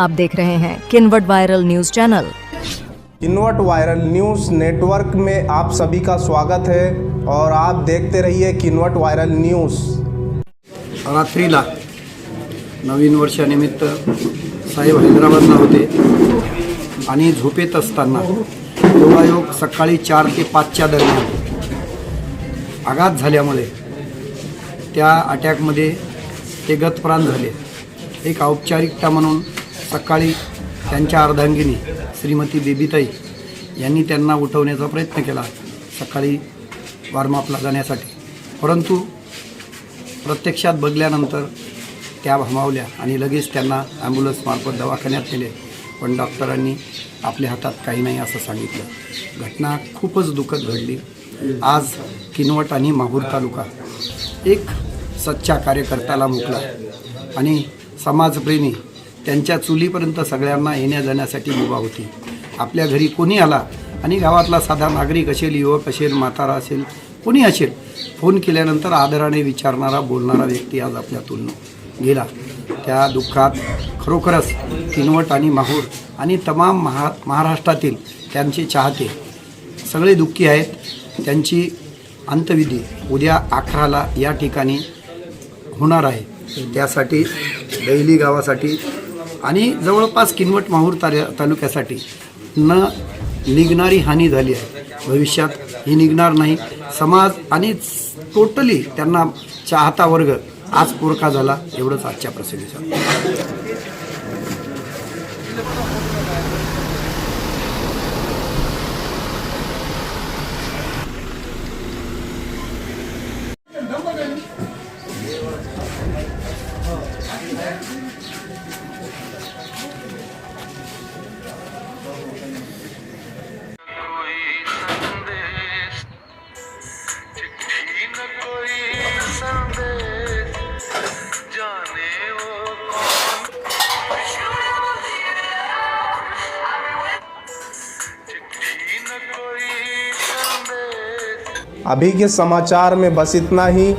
आप देख रहे हैं किनवट वायरल न्यूज चैनल। इनवट वायरल न्यूज़ नेटवर्क में आप सभी का स्वागत है और आप देखते रहिए किनवट वायरल न्यूज़। रात्रीला नवीन वर्षानिमित्त साहेब हैदराबादला होते आणि झोपेत असताना योगायोग सकाळी चार ते पाचच्या दरम्यान आघात झाल्यामुळे त्या अटॅकमध्ये ते गतप्राण झाले. एक औपचारिकता म्हणून सकाळी त्यांच्या अर्धांगिनी श्रीमती बेबीताई यांनी त्यांना उठवण्याचा प्रयत्न केला सकाळी वॉर्मअपला जाण्यासाठी. परंतु प्रत्यक्षात बघल्यानंतर त्या भामावल्या आणि लगेच त्यांना ॲम्ब्युलन्समार्फत दवाखान्यात नेले. पण डॉक्टरांनी आपल्या हातात काही नाही असं सांगितलं. घटना खूपच दुःखद घडली. आज किनवट आणि माहूर तालुका एक सच्चा कार्यकर्त्याला मुकला आणि समाजप्रेमी त्यांच्या चुलीपर्यंत सगळ्यांना येण्या जाण्यासाठी मुभा होती. आपल्या घरी कोणी आला? आणि गावातला साधा नागरिक असेल युवक असेल म्हातारा असेल कोणी असेल? फोन केल्यानंतर आदराने विचारणारा बोलणारा व्यक्ती आज आपल्यातून गेला. त्या दुःखात खरोखरच किनवट आणि माहूर आणि तमाम महा महाराष्ट्रातील त्यांचे चाहते. सगळे दुःखी आहेत. त्यांची अंतविधी उद्या अकराला या ठिकाणी होणार आहे. त्यासाठी दैली गावासाठी आणि जवळपास किनवट माहूर तालु तालुक्यासाठी न निघणारी हानी झाली आहे भविष्यात ही निघणार नाही समाज आणि टोटली त्यांना चाहता वर्ग आज पुरका झाला एवढंच आजच्या प्रसिद्धीचा Thank you. अभी के समाचार में बस इतना ही।